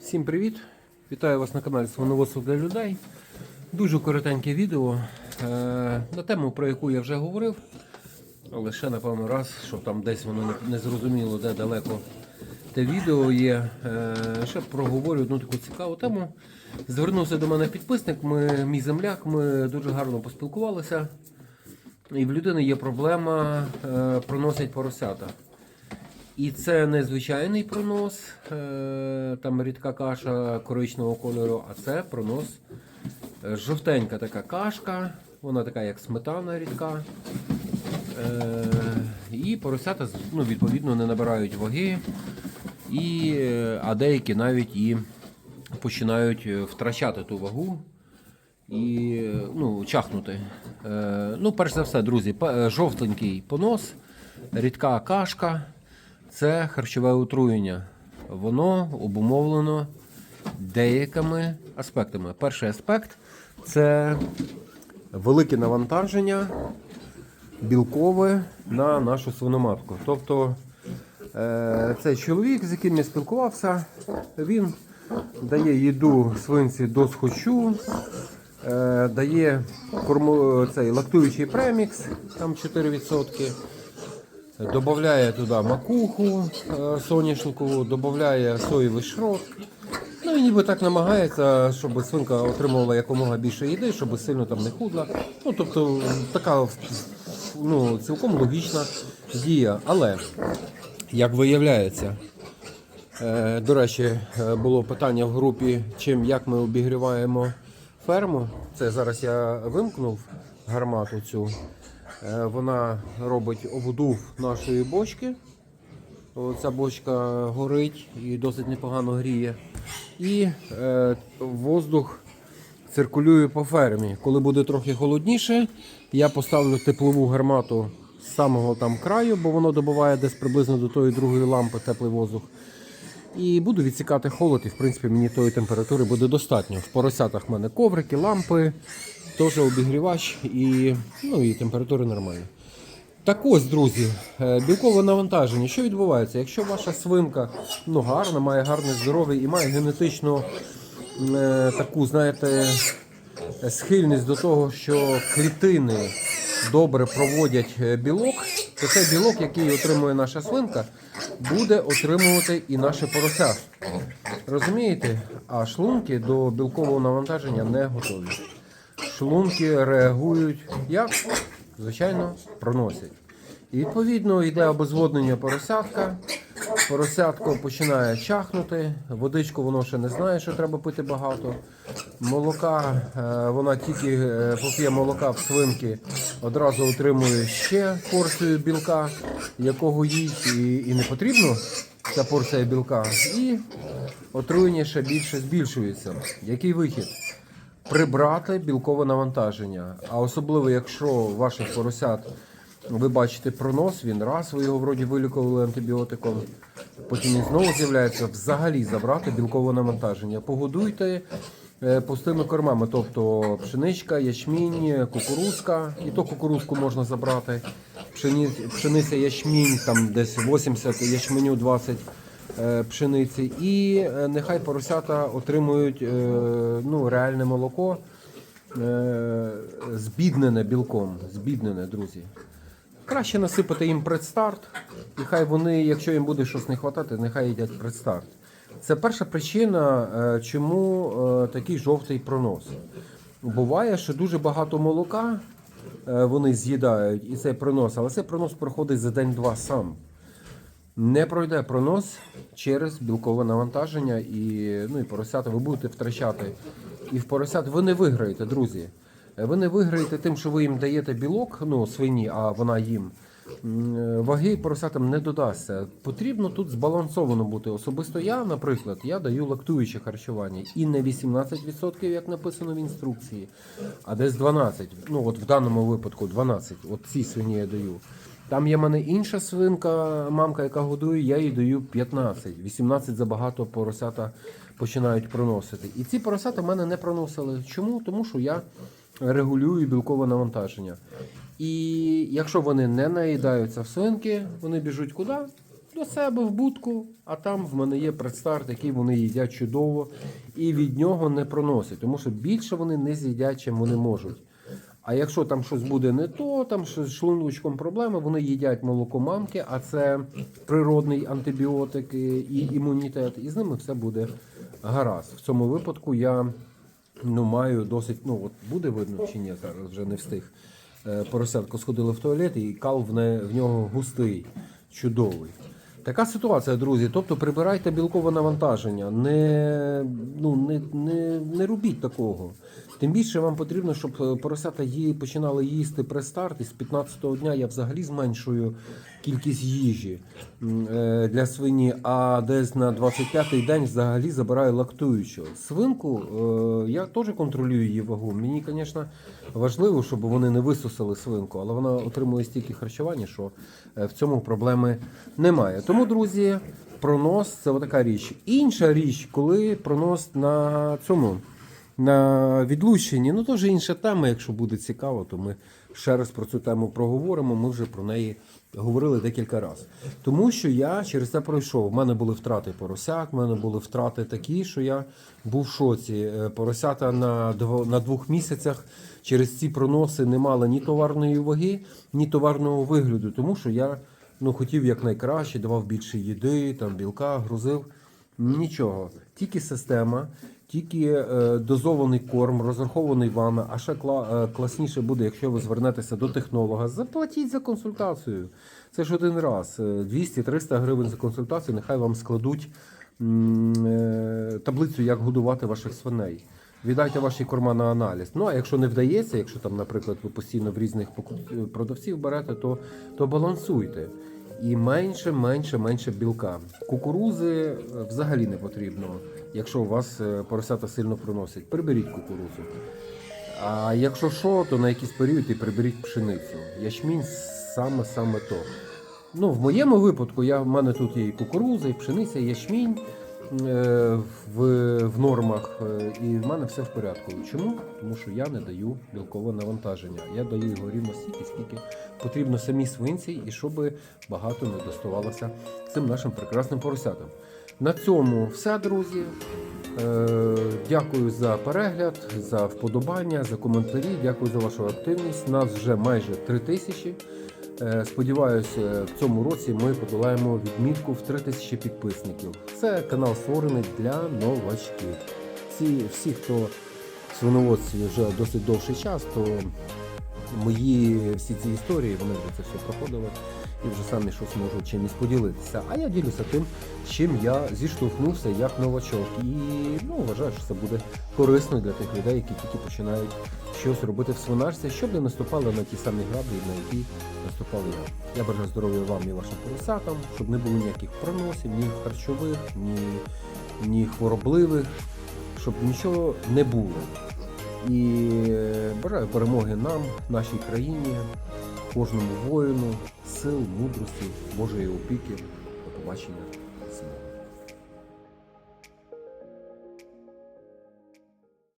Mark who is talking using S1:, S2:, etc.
S1: Всім привіт! Вітаю вас на каналі Свиноводство для людей. Дуже коротеньке відео е, на тему, про яку я вже говорив. Але ще напевно раз, щоб там десь воно не, не зрозуміло, де далеко те відео є. Е, ще проговорю одну таку цікаву тему. Звернувся до мене підписник, ми, мій земляк, ми дуже гарно поспілкувалися. І в людини є проблема, е, проносять поросята. І це не звичайний пронос, е, там рідка каша коричневого кольору, а це пронос е, жовтенька така кашка, вона така як сметана рідка. Е, І поросята ну, відповідно не набирають ваги, і, а деякі навіть і починають втрачати ту вагу і ну, чахнути. Ну, перш за все, друзі, жовтенький понос, рідка кашка це харчове отруєння. Воно обумовлено деякими аспектами. Перший аспект це велике навантаження білкове на нашу свиноматку. Тобто е, цей чоловік, з яким я спілкувався, він дає їду свинці до схочу, е, дає корму, цей лактуючий премікс, там 4%. Добавляє туди макуху е, соняшникову, додає соєвий шрот. Ну і ніби так намагається, щоб свинка отримувала якомога більше їди, щоб сильно там не худла. Ну тобто така ну, цілком логічна дія. Але як виявляється, е, до речі, е, було питання в групі, чим як ми обігріваємо ферму. Це зараз я вимкнув гармату цю. Е, Вона робить обдув нашої бочки. Ця бочка горить і досить непогано гріє. І е, воздух циркулює по фермі. Коли буде трохи холодніше, я поставлю теплову гармату з самого там краю, бо воно добуває десь приблизно до тої другої лампи теплий воздух. І буду відсікати холод, і в принципі мені тої температури буде достатньо. В поросятах в мене коврики, лампи, теж обігрівач і, ну, і температура нормальна. Так ось, друзі, е, білкове навантаження. Що відбувається? Якщо ваша свинка ну, гарна, має гарне здоров'я і має генетичну е, таку, знаєте, схильність до того, що клітини добре проводять е, білок, то цей білок, який отримує наша свинка, буде отримувати і наше порося. Розумієте? А шлунки до білкового навантаження не готові. Шлунки реагують як? Звичайно, проносять. І відповідно йде обезводнення поросятка. Поросятко починає чахнути, водичку воно ще не знає, що треба пити багато. Молока, е, вона тільки е, поп'є молока в свинки, одразу отримує ще порцію білка, якого їй і, і не потрібно ця порція білка. І отруєння ще більше збільшується. Який вихід? Прибрати білкове навантаження. А особливо, якщо ваших поросят ви бачите пронос, він раз, ви його вроді вилікували антибіотиком, потім він знову з'являється, взагалі забрати білкове навантаження. Погодуйте е, пустими кормами, тобто пшеничка, ячмінь, кукурузка, і то кукурузку можна забрати. Пшениця ячмінь, там десь 80, ячменю 20 е, пшениці. І е, нехай поросята отримують е, ну, реальне молоко, е, збіднене білком. Збіднене, друзі. Краще насипати їм предстарт, і хай вони, якщо їм буде щось не вистачати, нехай їдять предстарт. Це перша причина, е, чому е, такий жовтий пронос. Буває, що дуже багато молока е, вони з'їдають і цей пронос, але цей пронос проходить за день-два сам. Не пройде пронос через білкове навантаження і, ну, і поросята ви будете втрачати. І в поросят ви не виграєте, друзі. Е, Ви не виграєте тим, що ви їм даєте білок, ну, свині, а вона їм. Е, Ваги поросятам не додасться. Потрібно тут збалансовано бути. Особисто я, наприклад, я даю лактуюче харчування. І не 18%, як написано в інструкції, а десь 12%. Ну от в даному випадку 12%. От ці свині я даю. Там є в мене інша свинка, мамка, яка годує, я їй даю 15. 18 забагато поросята починають проносити. І ці поросята в мене не проносили. Чому? Тому що я регулюю білкове навантаження. І якщо вони не наїдаються в свинки, вони біжуть куди? до себе в будку, а там в мене є предстарт, який вони їдять чудово, і від нього не проносять, тому що більше вони не з'їдять, чим вони можуть. А якщо там щось буде не то, там з шлуночком проблеми, вони їдять молоко мамки, а це природний антибіотик і і імунітет, і з ними все буде гаразд. В цьому випадку я ну, маю досить, ну от буде видно чи ні, зараз вже не встиг. Е, Поросятко сходили в туалет і кал в, не, в нього густий, чудовий. Така ситуація, друзі. Тобто прибирайте білкове навантаження, не, ну, не, не, не робіть такого. Тим більше вам потрібно, щоб е, поросята її починали їсти при старті. З 15-го дня я взагалі зменшую кількість їжі е, для свині, а десь на 25-й день взагалі забираю лактуючого. Свинку е, я теж контролюю її вагу. Мені, звісно, важливо, щоб вони не висосали свинку, але вона отримує стільки харчування, що в цьому проблеми немає. Тому, друзі, пронос це така річ. Інша річ, коли пронос на цьому. На відлученні, ну вже інша тема. Якщо буде цікаво, то ми ще раз про цю тему проговоримо. Ми вже про неї говорили декілька разів. Тому що я через це пройшов. У мене були втрати поросят, в мене були втрати такі, що я був в шоці. Е, Поросята на, на двох місяцях через ці проноси не мали ні товарної ваги, ні товарного вигляду, тому що я ну, хотів якнайкраще, давав більше їди, там білка, грузив. Нічого, тільки система, тільки е, дозований корм, розрахований вами. А ще кла, е, класніше буде, якщо ви звернетеся до технолога. Заплатіть за консультацію. Це ж один раз. Е, 200-300 гривень за консультацію. Нехай вам складуть е, таблицю, як годувати ваших свиней. Віддайте ваші корма на аналіз. Ну а якщо не вдається, якщо там, наприклад, ви постійно в різних продавців берете, то, то балансуйте. І менше, менше, менше білка. Кукурузи е, взагалі не потрібно, якщо у вас е, поросята сильно проносять. Приберіть кукурузу. А якщо що, то на якийсь період і приберіть пшеницю. Ячмінь саме саме то. Ну, в моєму випадку, я, в мене тут є і кукуруза, і пшениця, і ячмінь в, в нормах, е, і в мене все в порядку. Чому? Тому що я не даю білкове навантаження. Я даю його рівно стільки, скільки потрібно самій свинці, і щоб багато не доставалося цим нашим прекрасним поросятам. На цьому все, друзі. Е, Дякую за перегляд, за вподобання, за коментарі. Дякую за вашу активність. Нас вже майже 3 тисячі. Е, Сподіваюся, в цьому році ми подолаємо відмітку в 3 тисячі підписників. Це канал створений для новачків. Всі, всі, хто в свиноводстві вже досить довший час, то мої всі ці історії, вони вже це все проходили і вже самі щось можуть чимось поділитися. А я ділюся тим, чим я зіштовхнувся як новачок. І ну, вважаю, що це буде корисно для тих людей, які тільки починають щось робити в свинарстві, щоб не наступали на ті самі граблі, на які наступав я. Я бажаю здоров'я вам і вашим поросятам, щоб не було ніяких проносів, ні харчових, ні, ні хворобливих, щоб нічого не було. І е, бажаю перемоги нам, нашій країні, кожному воїну, сил, мудрості, Божої опіки. До побачення.